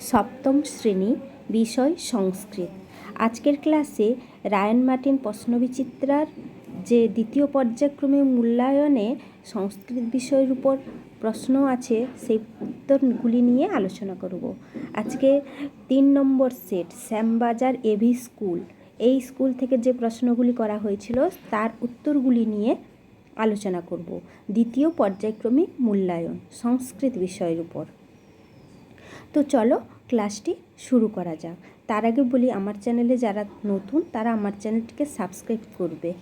সপ্তম শ্রেণি বিষয় সংস্কৃত। আজকের ক্লাসে রায়ন মার্টিন প্রশ্নবিচিত্রার যে দ্বিতীয় পর্যায়ক্রমে মূল্যায়নে সংস্কৃত বিষয়ের উপর প্রশ্ন আছে, সেই উত্তরগুলি নিয়ে আলোচনা করব। আজকে তিন নম্বর সেট, শ্যামবাজার এভি স্কুল। এই স্কুল থেকে যে প্রশ্নগুলি করা হয়েছিল, তার উত্তরগুলি নিয়ে আলোচনা করব। দ্বিতীয় পর্যায়ক্রমিক মূল্যায়ন, সংস্কৃত বিষয়ের উপর। তো চলো ক্লাসটি শুরু করা যাক। তার আগে বলি, আমার চ্যানেলে যারা নতুন, তারা আমার চ্যানেলটিকে সাবস্ক্রাইব করবে।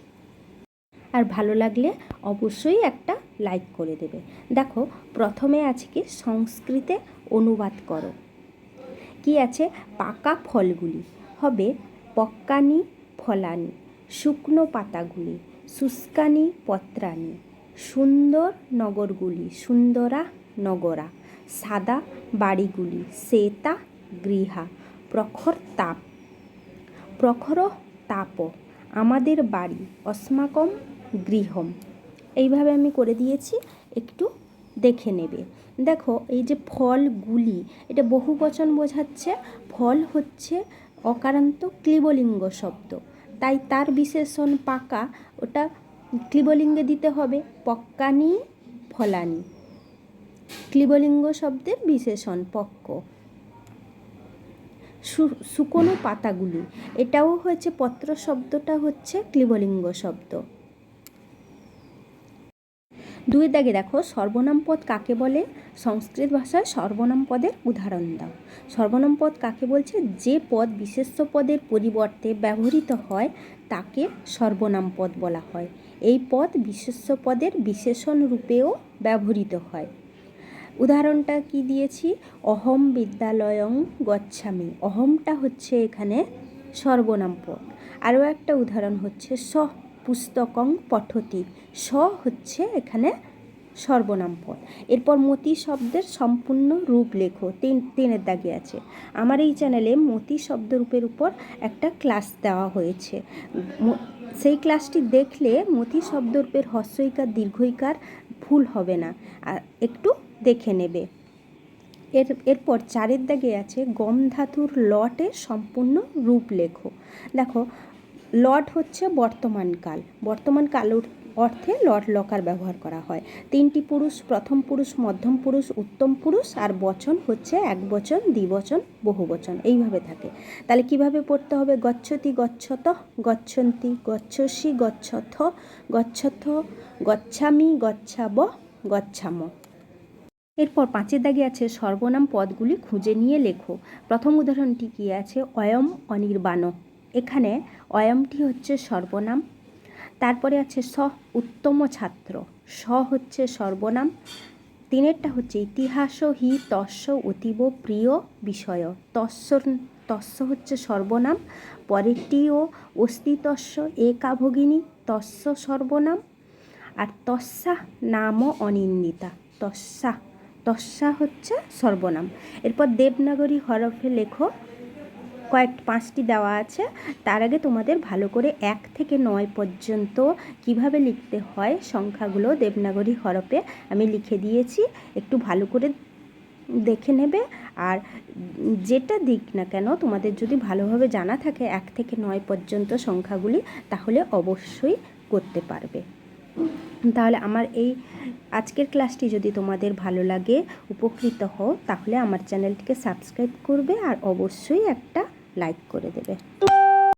আর ভালো লাগলে অবশ্যই একটা লাইক করে দেবে। দেখো, প্রথমে আছে কি? সংস্কৃতে অনুবাদ করো। কি আছে? পাকা ফলগুলি। হবে পক্কানি ফলানি, শুকনো পাতাগুলি, শুষ্কানি পত্রানি, সুন্দর নগরগুলি, সুন্দরা নগরা। সাদা বাড়িগুলি, শ্বেতা গৃহা, প্রখর তাপ। প্রখর তাপ আমাদের বাড়ি, অস্মাকম গৃহম। এইভাবে আমি করে দিয়েছি, একটু দেখে নেবে। দেখো, এই যে ফলগুলি, এটা বহু বচন বোঝাচ্ছে, ফল হচ্ছে অকারান্ত ক্লিবলিঙ্গ শব্দ। তাই তার বিশেষণ পাকা, ওটা ক্লিবলিঙ্গে দিতে হবে, পক্কানি, ফলানি। ক্লিবলিঙ্গ শব্দের বিশেষণ, পক্ক। শুকনো পাতাগুলি। এটাও হচ্ছে পত্র, শব্দটা হচ্ছে ক্লিবলিঙ্গ শব্দ। দুই দাগে দেখো, সর্বনাম পদ কাকে বলে? সংস্কৃত ভাষায় সর্বনাম পদের উদাহরণ দাও। সর্বনাম পদ কাকে বলছে? যে পদ বিশেষ্য পদের পরিবর্তে ব্যবহৃত হয়, তাকে সর্বনাম পদ বলা হয়। এই পদ বিশেষ্য পদের বিশেষণ রূপেও ব্যবহৃত হয়। উদাহরণটা কি দিয়েছি? অহম বিদ্যালয়ং গচ্ছামি। অহমটা হচ্ছে এখানে সর্বনাম পদ আরও একটা উদাহরণ হচ্ছে স পুস্তকং পঠতি। স হচ্ছে এখানে সর্বনাম পদ এরপর মতি শব্দের সম্পূর্ণ রূপ লেখো। তিন, তিনের দাগে আছে। আমার এই চ্যানেলে মতি শব্দরূপের উপর একটা ক্লাস দেওয়া হয়েছে। সেই ক্লাসটি দেখলে মতি শব্দরূপের হস্যইকার, দীর্ঘইকার ভুল হবে না। আর একটু দেখে নেবে। এর, এরপর চারের দাগে আছে গম ধাতুর লটের সম্পূর্ণ রূপ লেখো। দেখো, লট হচ্ছে বর্তমান কাল। বর্তমান কাল অর্থে লট লকার ব্যবহার করা হয়। তিনটি পুরুষ, প্রথম পুরুষ, মধ্যম পুরুষ, উত্তম পুরুষ আর বচন হচ্ছে এক বচন, দ্বিবচন বহু বচন এইভাবে থাকে। তাহলে কীভাবে পড়তে হবে? গচ্ছতি গচ্ছত, গচ্ছন্তি গচ্ছসি গচ্ছথ গচ্ছথ গচ্ছামি গচ্ছাব গচ্ছাম। এরপর পাঁচের দাগে আছে সর্বনাম পদগুলি খুঁজে নিয়ে লেখো। প্রথম উদাহরণটি কি আছে? অয়ম অনির্বাণ। এখানে অয়মটি হচ্ছে সর্বনাম, তারপরে আছে স, উত্তম ছাত্র। স হচ্ছে সর্বনাম, তিনেরটা হচ্ছে ইতিহাস হি, তস্য, অতীব, প্রিয়, বিষয়। তস্য তস্য হচ্ছে সর্বনাম পরেরটিও অস্তিতস্য একা ভগিনী, তস্য সর্বনাম, আর তস্যা নাম অনিন্দিতা। তস্যা। তস্যা হচ্ছে সর্বনাম। এরপর দেবনাগরী হরফে লেখো, কয়েক, পাঁচটি দেওয়া আছে। তার আগে তোমাদের ভালো করে এক থেকে নয় পর্যন্ত কীভাবে লিখতে হয় সংখ্যাগুলো দেবনাগরী হরফে আমি লিখে দিয়েছি। একটু ভালো করে দেখে নেবে। আর যেটা দিক না কেন তোমাদের যদি ভালোভাবে জানা থাকে এক থেকে নয় পর্যন্ত সংখ্যাগুলি, তাহলে অবশ্যই করতে পারবে। তাহলে আমার এই আজকের ক্লাসটি যদি তোমাদের ভালো লাগে, উপকৃত হও, তাহলে আমার চ্যানেলটিকে সাবস্ক্রাইব করবে আর অবশ্যই একটা লাইক করে দেবে।